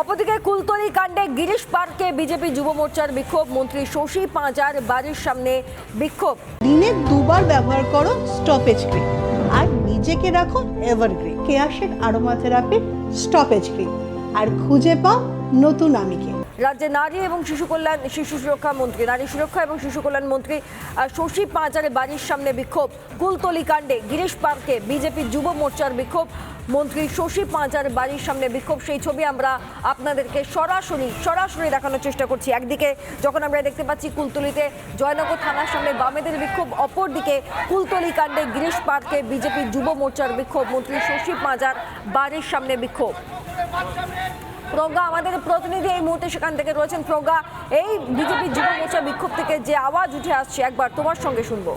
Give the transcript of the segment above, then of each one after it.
অপরদিকে কুলতলি কাণ্ডে গিরিশ পার্কে বিজেপি যুব মোর্চার বিক্ষোভ মন্ত্রী শশী পাঁজার বাড়ির সামনে বিক্ষোভ। দিনে দুবার ব্যবহার করো স্টপেজ ক্রিম আর নিজেকে রাখো এভারগ্রিন কেয়াশের আরোমা থেরাপি স্টপেজ ক্রিম আর খুঁজে পাও নতুন আমিকে। রাজ্যে নারী এবং শিশু কল্যাণ শিশু সুরক্ষা মন্ত্রী নারী সুরক্ষা এবং শিশু কল্যাণ মন্ত্রী শশী পাঁচারের বাড়ির সামনে বিক্ষোভ। কুলতলি কাণ্ডে গিরিশ পার্কে বিজেপি যুব মোর্চার বিক্ষোভ মন্ত্রী শশী পাঁচার বাড়ির সামনে বিক্ষোভ। সেই ছবি আমরা আপনাদেরকে সরাসরি সরাসরি দেখানোর চেষ্টা করছি। একদিকে যখন আমরা দেখতে পাচ্ছি কুলতলিতে জয়নগর থানার সামনে বামেদের বিক্ষোভ, অপরদিকে কুলতলি কাণ্ডে গিরিশ পার্কে বিজেপি যুব মোর্চার বিক্ষোভ, মন্ত্রী শশী পাঁজার বাড়ির সামনে বিক্ষোভ। প্রজ্ঞা, আমাদের প্রতিনিধি এই মুহূর্তে সেখান থেকে রয়েছেন। প্রজ্ঞা, এই বিজেপি যুব মোর্চা বিক্ষোভ থেকে যে আওয়াজ উঠে আসছে, একবার তোমার সঙ্গে শুনব।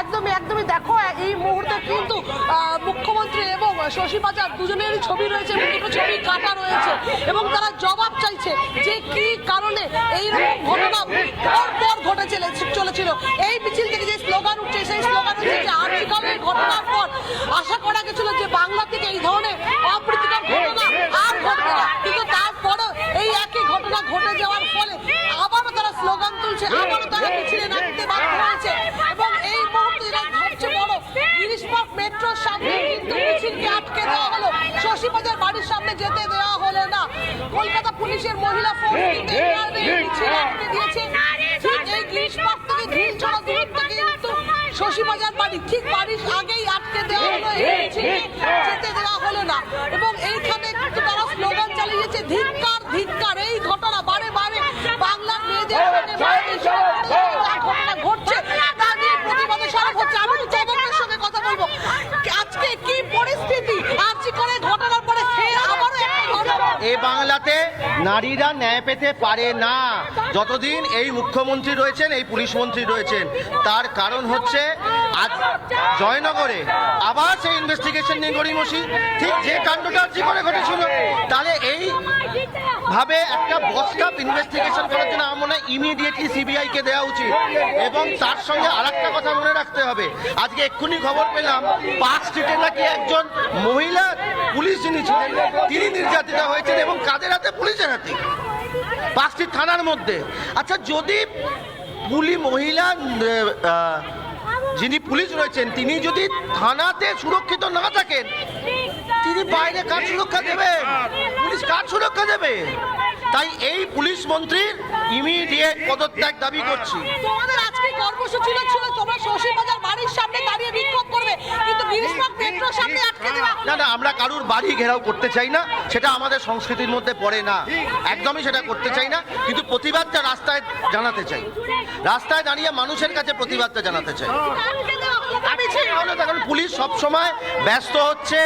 একদমই একদমই। দেখো, এই মুহূর্তে কিন্তু মুখ্যমন্ত্রী এবং শশী পাচার দুজনেরই ছবি রয়েছে এবং দুটো ছবি কাটা রয়েছে এবং তারা জবাব চাইছে যে কি কারণে এই রকম ঘটনা পর পর ঘটে চলেছিল। এই মিছিল থেকে যে স্লোগান উঠছে, সেই স্লোগান হচ্ছে যে আর্থিকের ঘটনার পর। আশা করা গেছিল যে বাংলা থেকে এই ধরনের অপ্রীতিকর ঘটনা আর ঘটবে না। কিন্তু তারপরেও এই একই ঘটনা ঘটে যাওয়ার ফলে আবারও তারা স্লোগান তুলছে, আবারও তারা মিছিলে নামতে বাধ্য হয়েছে। এবং এই মুহূর্তে যেটা সবচেয়ে বড় গিরিশ পার্ক মেট্রোর সামনে কিন্তু মিছিলকে আটকে দেওয়া হলো। শশীবাজার বাড়ির সামনে যেতে দেওয়া হলো না। কলকাতা পুলিশের মহিলা ফোর্স কিন্তু মিছিল আটকে দিয়েছে। এই গিরিশ পার্ক থেকে ঢিল ছড়া দূরত্ব কিন্তু শশীবাজার বাড়ি ঠিক বাড়ির আগেই আটকে দেওয়া হলো। এই যেতে দেওয়া হলো না। এবং এইখানে কিন্তু তারা স্লোগান চালিয়েছে ধিক্কার ধিক্কার। এই ঘটনা বারে বারে বাংলার মায়েদের ঘটনা ঘটছে তা নিয়ে প্রতিবাদে সরব হচ্ছে আমি তো চমকের সঙ্গে কথা বলব আজকে কি পরিস্থিতি আজকে করে ঘটনার পরে ফের আবারও একটা ঘটনা এ বাংলাতে নারীরা ন্যায় পেতে পারে না। যতদিন এই মুখ্যমন্ত্রী রয়েছেন, এই পুলিশ মন্ত্রী রয়েছেন, তার কারণ হচ্ছে আজ জয়নগরে আবার সেই ইনভেস্টিগেশন নিয়ে গড়িমসি। ঠিক যে কাণ্ডটা আর্জি করে ঘটেছিল, তাহলে এই ভাবে একটা বসকাপ ইনভেস্টিগেশন করার জন্য আমার মনে হয় ইমিডিয়েটলি সিবিআই কে দেওয়া উচিত। এবং তার সঙ্গে আরেকটা কথা মনে রাখতে হবে। আজকে এক্ষুনি খবর পেলাম, পার্ক স্ট্রিটে নাকি একজন মহিলা পুলিশ যিনি ছিলেন, তিনি নির্যাতিতা হয়েছেন এবং কাদের হাতে পুলিশের পার্ক স্ট্রিট থানার মধ্যে। আচ্ছা যদি পুলি মহিলা যিনি পুলিশ রয়েছেন, তিনি যদি থানাতে সুরক্ষিত না থাকেন, তিনি বাইরে কার সুরক্ষা দেবেন পুলিশ কার সুরক্ষা দেবে? তাই এই পুলিশ মন্ত্রীর ইমিডিয়েট পদত্যাগ দাবি করছি। তোমাদের আজকে কর্মসূচি ছিল, তোমরা শশীবাজার বাড়ির সামনে দাঁড়িয়ে বিক্ষোভ করবে। কিন্তু বিস্ফোরক মেট্রোর সামনে আটকে দেওয়া না না আমরা কারুর বাড়ি ঘেরাও করতে চাই না সেটা আমাদের সংস্কৃতির মধ্যে পড়ে না। একদমই সেটা করতে চাই না কিন্তু প্রতিবাদটা রাস্তায় জানাতে চাই। রাস্তায় দাঁড়িয়ে মানুষের কাছে প্রতিবাদটা জানাতে চাই। পুলিশ সব সময় ব্যস্ত হচ্ছে,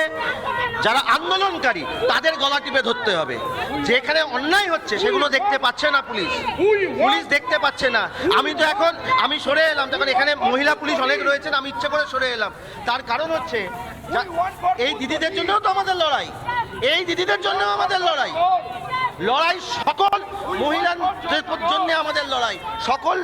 যারা আন্দোলনকারী, তাদের গলা টিপে ধরতে হবে। যেখানে অন্যায় হচ্ছে, সেগুলো দেখতে পাচ্ছে না পুলিশ। পুলিশ দেখতে পাচ্ছে না। আমি তো এখন, আমি সরে এলাম। তখন এখানে মহিলা পুলিশ অনেক রয়েছেন, আমি ইচ্ছে করে সরে এলাম। তার কারণ হচ্ছে এই দিদিদের জন্যও তো আমাদের লড়াই। এই দিদিদের জন্য আমাদের লড়াই। লড়াই সকল মহিলাদের জন্য আমাদের লড়াই। সকল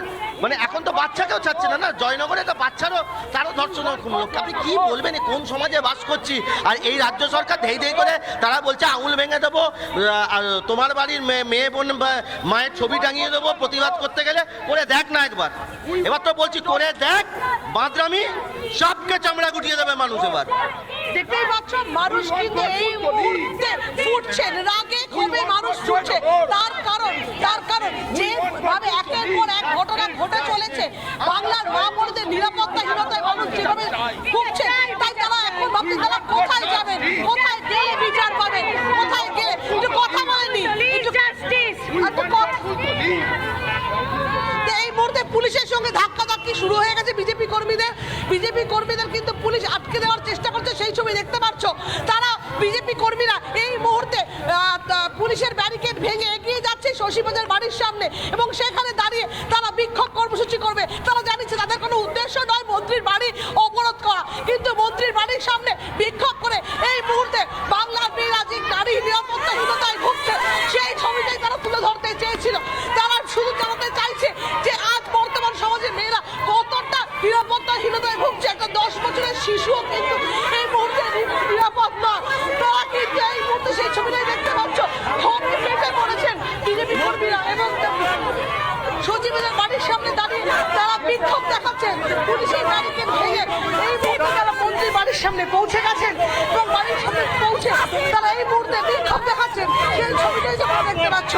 মানে এখন তো বাচ্চাকেও ছাড়ছে না না? জয়নগরে তো বাচ্চারও তারও ধর্ষণ খুন হলো। আপনি কি বলবেন? কোন সমাজে বাস করছি? আর এই রাজ্য সরকার ধেই ধেই করে তারা বলছে আঙুল ভেঙে দেবো তোমার বাড়ির মেয়ে- মেয়ে বোন মায়ের ছবি টাঙিয়ে দেবো প্রতিবাদ করতে গেলে। করে দেখ না একবার। এবার তো বলছি করে দেখ বাঁদরামি সবকে চামড়া গুটিয়ে দেবে মানুষ এবার। দেখতেই পাচ্ছ মানুষ কিন্তু এই মুহূর্তে ফুটছেন রাগে ক্ষোভে মানুষ ফুটছে। তার কারণ তার কারণ যে ভাবে একের পর এক ঘটনা ঘটে চলেছে বাংলার মা বোনদের নিরাপত্তাহীনতায় মানুষ যেভাবে ভুগছে, তাই তারা এখন ভাবছে তারা কোথায় যাবেন কোথায় গেলে বিচার পাবেন কোথায় গেলে একটু কথা বলেনি এই মুহূর্তে পুলিশের সঙ্গে ধাক্কাধাক্কি শুরু হয়ে গেছে বিজেপি কর্মীদের। বিজেপি কর্মীদের কিন্তু পুলিশ আটকে দেওয়ার চেষ্টা করছে, সেই ছবি দেখতে পাচ্ছ। তারা বিজেপি কর্মীরা এই মুহূর্তে পুলিশের ব্যারিকেড ভেঙে এগিয়ে যাচ্ছে। শশীবাজার বাড়ির সামনে এবং সেখানে দাঁড়িয়ে তারা বিক্ষোভ কর্মসূচি করবে। তারা জানিয়েছে তাদের কোনো উদ্দেশ্য নয় মন্ত্রীর বাড়ি অবরোধ করা। কিন্তু মন্ত্রীর বাড়ির সামনে বিক্ষোভ করে এই মুহূর্তে হচ্ছে পুলিশের গাড়িকে ভেঙে এই মুহূর্তে তারা মন্ত্রীর বাড়ির সামনে পৌঁছে গেছেন এবং বাড়ির সামনে পৌঁছে তারা এই মুহূর্তে বিক্ষোভ দেখাচ্ছেন। সেই ছবিটাই যখন দেখতে পাচ্ছ।